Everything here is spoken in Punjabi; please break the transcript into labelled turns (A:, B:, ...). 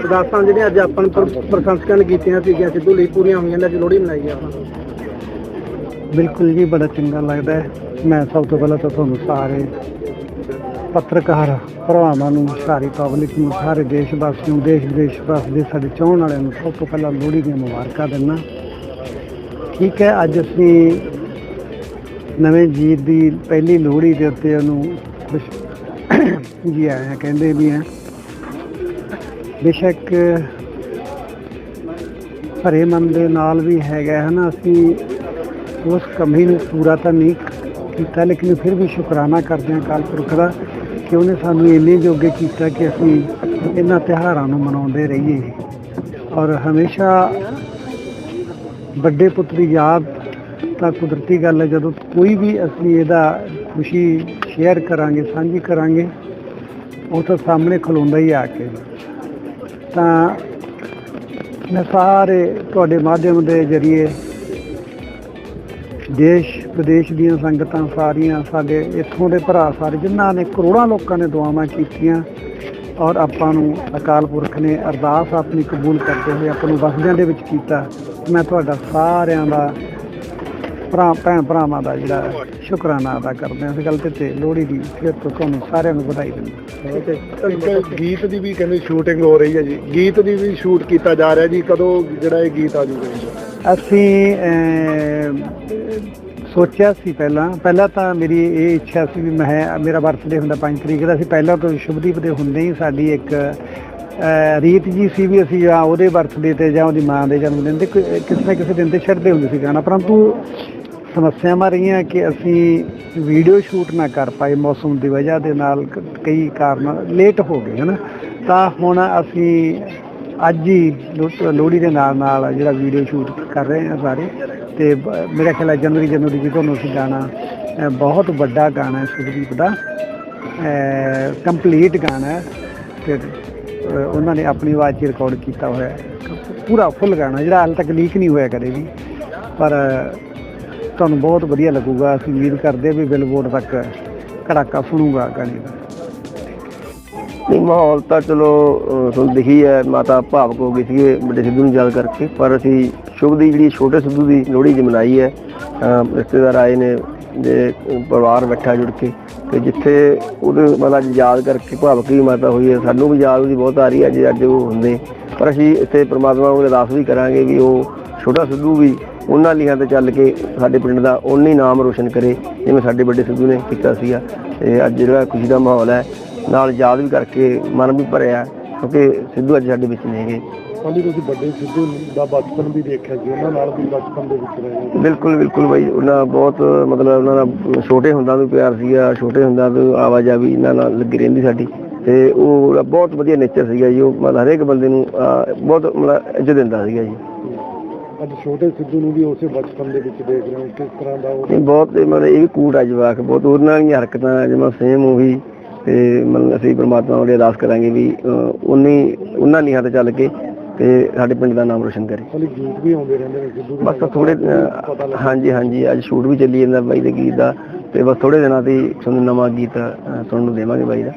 A: ਅਰਦਾਸਾਂ ਜਿਹੜੀਆਂ ਅੱਜ ਆਪਾਂ ਪ੍ਰਸ਼ੰਸਕਾਂ ਨੇ ਕੀਤੀਆਂ ਸੀਗੀਆਂ, ਸਿੱਧੂ ਲਈ ਪੂਰੀਆਂ ਹੋਈਆਂ ਨੇ, ਅੱਜ ਲੋਹੜੀ ਮਨਾਈ ਆਪਾਂ ਬਿਲਕੁਲ ਜੀ, ਬੜਾ ਚੰਗਾ ਲੱਗਦਾ ਹੈ। ਮੈਂ ਸਭ ਤੋਂ ਪਹਿਲਾਂ ਤਾਂ ਤੁਹਾਨੂੰ ਸਾਰੇ ਪੱਤਰਕਾਰ ਭਰਾਵਾਂ ਨੂੰ, ਸਾਰੀ ਪਬਲਿਕ ਨੂੰ, ਸਾਰੇ ਦੇਸ਼ ਵਾਸੀਆਂ ਨੂੰ, ਦੇਸ਼ ਵਿਦੇਸ਼ ਵਸਦੇ ਸਾਡੇ ਚਾਹਣ ਵਾਲਿਆਂ ਨੂੰ ਸਭ ਤੋਂ ਪਹਿਲਾਂ ਲੋਹੜੀ ਦੀਆਂ ਮੁਬਾਰਕਾਂ ਦਿੰਦਾ ਠੀਕ ਹੈ, ਅੱਜ ਅਸੀਂ ਨਵੇਂ ਜੀਤ ਦੀ ਪਹਿਲੀ ਲੋਹੜੀ ਦੇ ਉੱਤੇ ਉਹਨੂੰ ਖੁਸ਼ ਜੀ ਆਇਆ, ਕਹਿੰਦੇ ਵੀ ਆ ਬੇਸ਼ੱਕ ਭਰੇ ਮਨ ਦੇ ਨਾਲ ਵੀ ਹੈਗਾ ਹੈ ਨਾ, ਅਸੀਂ ਉਸ ਕਮੀ ਨੂੰ ਪੂਰਾ ਤਾਂ ਨਹੀਂ ਕੀਤਾ, ਲੇਕਿਨ ਫਿਰ ਵੀ ਸ਼ੁਕਰਾਨਾ ਕਰਦੇ ਹਾਂ ਅਕਾਲ ਪੁਰਖ ਦਾ ਕਿ ਉਹਨੇ ਸਾਨੂੰ ਇੰਨੇ ਜੋਗੇ ਕੀਤਾ ਕਿ ਅਸੀਂ ਇਹਨਾਂ ਤਿਉਹਾਰਾਂ ਨੂੰ ਮਨਾਉਂਦੇ ਰਹੀਏ। ਔਰ ਹਮੇਸ਼ਾ ਵੱਡੇ ਪੁੱਤ ਦੀ ਯਾਦ ਤਾਂ ਕੁਦਰਤੀ ਗੱਲ ਹੈ, ਜਦੋਂ ਕੋਈ ਵੀ ਅਸੀਂ ਇਹਦਾ ਖੁਸ਼ੀ ਸ਼ੇਅਰ ਕਰਾਂਗੇ, ਸਾਂਝੀ ਕਰਾਂਗੇ, ਉਹ ਤਾਂ ਸਾਹਮਣੇ ਖਲੋਂਦਾ ਹੀ ਆ ਕੇ। ਤਾਂ ਮੈਂ ਸਾਰੇ ਤੁਹਾਡੇ ਮਾਧਿਅਮ ਦੇ ਜ਼ਰੀਏ ਦੇਸ਼ ਵਿਦੇਸ਼ ਦੀਆਂ ਸੰਗਤਾਂ ਸਾਰੀਆਂ, ਸਾਡੇ ਇੱਥੋਂ ਦੇ ਭਰਾ ਸਾਰੇ, ਜਿਨ੍ਹਾਂ ਨੇ ਕਰੋੜਾਂ ਲੋਕਾਂ ਨੇ ਦੁਆਵਾਂ ਕੀਤੀਆਂ ਔਰ ਆਪਾਂ ਨੂੰ ਅਕਾਲ ਪੁਰਖ ਨੇ ਅਰਦਾਸ ਆਪਣੀ ਕਬੂਲ ਕਰਦੇ ਹੋਏ ਆਪਾਂ ਨੂੰ ਵਸਦਿਆਂ ਦੇ ਵਿੱਚ ਕੀਤਾ। ਮੈਂ ਤੁਹਾਡਾ ਸਾਰਿਆਂ ਦਾ ਭਰਾ ਭੈਣ ਭਰਾਵਾਂ ਦਾ ਜਿਹੜਾ ਸ਼ੁਕਰਾਨਾ ਅਦਾ ਕਰਦੇ ਹਾਂ ਇਸ ਗੱਲ ਤੇ ਤੇ ਲੋਹੜੀ ਦੀ ਫਿਰ ਤੋਂ ਤੁਹਾਨੂੰ ਸਾਰਿਆਂ ਨੂੰ ਵਧਾਈ ਦਿੰਦਾ
B: ਇੱਕ ਗੀਤ ਦੀ ਵੀ ਕਹਿੰਦੇ ਸ਼ੂਟਿੰਗ ਹੋ ਰਹੀ ਹੈ ਜੀ। ਗੀਤ ਦੀ ਵੀ ਸ਼ੂਟ ਕੀਤਾ ਜਾ ਰਿਹਾ ਜੀ। ਕਦੋਂ ਜਿਹੜਾ ਇਹ ਗੀਤ ਆ ਜੂਗਾ
A: ਅਸੀਂ ਸੋਚਿਆ ਸੀ ਪਹਿਲਾਂ। ਪਹਿਲਾਂ ਤਾਂ ਮੇਰੀ ਇਹ ਇੱਛਾ ਸੀ ਵੀ ਮੈਂ ਮੇਰਾ ਬਰਥਡੇ ਹੁੰਦਾ 5 ਤਰੀਕ ਦਾ। ਸੀ ਪਹਿਲਾਂ ਤੋਂ ਸ਼ੁਭਦੀਪ ਦੇ ਹੁੰਦੇ ਹੀ ਸਾਡੀ ਇੱਕ ਰੀਤ ਜੀ ਸੀ ਵੀ ਅਸੀਂ ਜਾਂ ਉਹਦੇ ਬਰਥਡੇ ਤੇ ਜਾਂ ਉਹਦੀ ਮਾਂ ਦੇ ਜਨਮ ਦਿਨ ਤੇ ਕਿਸੇ ਨਾ ਕਿਸੇ ਦਿਨ ਤੇ ਛੱਡਦੇ ਹੁੰਦੇ ਸੀ ਗਾਣਾ। ਪਰੰਤੂ ਸਮੱਸਿਆਵਾਂ ਰਹੀਆਂ ਕਿ ਅਸੀਂ ਵੀਡੀਓ ਸ਼ੂਟ ਨਾ ਕਰ ਪਾਏ ਮੌਸਮ ਦੀ ਵਜ੍ਹਾ ਦੇ ਨਾਲ ਕ- ਕਈ ਕਾਰਨ ਲੇਟ ਹੋ ਗਏ ਹਨ? ਤਾਂ ਹੁਣ ਅਸੀਂ ਅੱਜ ਹੀ ਲੋ- ਲੋਹੜੀ ਦੇ ਨਾਲ ਨਾਲ ਜਿਹੜਾ ਵੀਡੀਓ ਸ਼ੂਟ ਕਰ ਰਹੇ ਹਾਂ ਸਾਰੇ ਤੇ ਬ- ਮੇਰਾ ਖਿਆਲ ਹੈ ਜਨਵਰੀ ਜਨਵਰੀ ਦੀ ਤੁਹਾਨੂੰ ਅਸੀਂ ਗਾਣਾ ਅ, ਬਹੁਤ ਵੱਡਾ ਗਾਣਾ ਹੈ ਸੁਖਦੀਪ ਦਾ ਕੰਪਲੀਟ ਗਾਣਾ ਹੈ ਤੇ ਅ, ਉਹਨਾਂ ਨੇ ਆਪਣੀ ਆਵਾਜ਼ 'ਚ ਰਿਕਾਰਡ ਕੀਤਾ ਹੋਇਆ ਹੈ। ਪੂਰਾ ਫੁੱਲ ਗਾਣਾ ਜਿਹੜਾ ਹਾਲੇ ਤੱਕ ਲੀਕ ਨਹੀਂ ਹੋਇਆ ਕਦੇ ਵੀ ਪਰ ਤੁਹਾਨੂੰ ਬਹੁਤ ਵਧੀਆ ਲੱਗੂਗਾ। ਅਸੀਂ ਉਮੀਦ ਕਰਦੇ ਹਾਂ ਵੀ ਬਿਲਬੋਰਡ ਤੱਕ ਕੜਾਕਾ ਫੁੱਲੂਗਾ ਗਾਣੇ ਦਾ
C: ਨਹੀਂ ਮਾਹੌਲ ਤਾਂ ਚਲੋ ਅਹ, ਤੁਹਾਨੂੰ ਦਿਖੀ ਹੈ ਮਾਤਾ ਭਾਵਕ ਹੋ ਗਈ ਸੀ ਵੱਡੇ ਸਿੱਧੂ ਨੂੰ ਯਾਦ ਕਰਕੇ। ਪਰ ਅਸੀਂ ਸ਼ੁਭ ਦੀ ਜਿਹੜੀ ਛੋਟੇ ਸਿੱਧੂ ਦੀ ਲੋਹੜੀ ਜੀ ਮਨਾਈ ਹੈ ਅਹ, ਰਿਸ਼ਤੇਦਾਰ ਆਏ ਨੇ ਦੇ ਪਰਿਵਾਰ ਬੈਠਾ ਜੁੜ ਕੇ। ਤੇ ਜਿੱਥੇ ਉਹਦੇ ਮਤਲਬ ਅੱਜ ਯਾਦ ਕਰਕੇ ਭਾਵਕ ਵੀ ਮਾਤਾ ਹੋਈ ਹੈ ਸਾਨੂੰ ਵੀ ਯਾਦ ਉਹਦੀ ਬਹੁਤ ਆ ਰਹੀ ਹੈ ਜੇ ਅੱਜ ਉਹ ਹੁੰਦੇ। ਪਰ ਅਸੀਂ ਇੱਥੇ ਪ੍ਰਮਾਤਮਾ ਨੂੰ ਅਰਦਾਸ ਵੀ ਕਰਾਂਗੇ ਵੀ ਉਹ ਛੋਟਾ ਸਿੱਧੂ ਵੀ ਉਹਨਾਂ ਲੀਹਾਂ ਤੇ ਚੱਲ ਕੇ ਸਾਡੇ ਪਿੰਡ ਦਾ ਉਨਾ ਨਾਮ ਰੋਸ਼ਨ ਕਰੇ ਜਿਵੇਂ ਸਾਡੇ ਵੱਡੇ ਸਿੱਧੂ ਨੇ ਕੀਤਾ ਸੀਗਾ। ਤੇ ਅੱਜ ਜਿਹੜਾ ਖੁਸ਼ੀ ਦਾ ਮਾਹੌਲ ਹੈ ਨਾਲ ਯਾਦ ਵੀ ਕਰਕੇ ਮਨ ਵੀ ਭਰਿਆ ਕਿਉਂਕਿ ਸਿੱਧੂ ਅੱਜ ਸਾਡੇ ਵਿੱਚ ਨਹੀਂ ਹੈਗੇ
B: ਕੱਲ੍ਹ ਤੁਸੀਂ ਵੱਡੇ ਸਿੱਧੂ ਦਾ ਬਚਪਨ ਵੀ ਦੇਖਿਆ ਜੀ ਉਹਨਾਂ ਨਾਲ ਵੀ ਬਚਪਨ ਦੇ ਵਿੱਚ ਰਹੇ।
C: ਬਿਲਕੁਲ ਬਿਲਕੁਲ ਬਾਈ ਉਹਨਾਂ ਬਹੁਤ ਮਤਲਬ ਉਹਨਾਂ ਦਾ ਛੋਟੇ ਹੁੰਦਾਂ ਤੋਂ ਪਿਆਰ ਸੀਗਾ ਛੋਟੇ ਹੁੰਦਾਂ ਤੋਂ ਆਵਾਜਾਈ ਇਹਨਾਂ ਨਾਲ ਲੱਗੀ ਰਹਿੰਦੀ ਸਾਡੀ। ਤੇ ਉਹ ਬਹੁਤ ਵਧੀਆ ਨੇਚਰ ਸੀਗਾ ਜੀ ਉਹ ਮਤਲਬ ਹਰੇਕ ਬੰਦੇ ਨੂੰ ਬਹੁਤ ਮਤਲਬ ਇੱਜ਼ਤ ਦਿੰਦਾ ਸੀਗਾ ਜੀ।
B: ਅੱਜ ਛੋਟੇ ਸਿੱਧੂ ਨੂੰ ਵੀ ਉਸੇ ਬਚਪਨ ਦੇ ਵਿੱਚ ਦੇਖ ਰਹੇ ਹੋ ਕਿਸ ਤਰ੍ਹਾਂ ਦਾ ਉਹ?
C: ਇਹ ਬਹੁਤ ਮਤਲਬ ਇਹ ਵੀ ਆ ਜਵਾਕ ਬਹੁਤ ਉਹਨਾਂ ਵਾਲੀਆਂ ਹਰਕਤਾਂ ਜਿਵੇਂ ਸੇਮ ਉਹੀ ਤੇ ਮਤਲਬ ਅਸੀਂ ਪ੍ਰਮਾਤਮਾ ਅੱਗੇ ਅਰਦਾਸ ਕਰਾਂਗੇ ਵੀ ਉਨੀ ਉਹਨਾਂ ਲੀਹਾਂ ਤੇ ਚੱਲ ਕੇ ਤੇ ਸਾਡੇ ਪਿੰਡ ਦਾ ਨਾਮ ਰੋਸ਼ਨ ਕਰੇ।
B: ਗੀਤ ਵੀ ਆਉਂਦੇ ਰਹਿੰਦੇ ਨੇ ਸਿੱਧੂ ਦੇ
C: ਬਸ ਥੋੜੇ ਹਾਂਜੀ ਹਾਂਜੀ ਅੱਜ ਸ਼ੂਟ ਵੀ ਚੱਲੀ ਜਾਂਦਾ ਬਾਈ ਦੇ ਗੀਤ ਦਾ ਤੇ ਬਸ ਥੋੜੇ ਦਿਨਾਂ ਤੇ ਤੁਹਾਨੂੰ ਨਵਾਂ ਗੀਤ ਸੁਣਨ ਨੂੰ ਦੇਵਾਂਗੇ ਬਾਈ ਦਾ।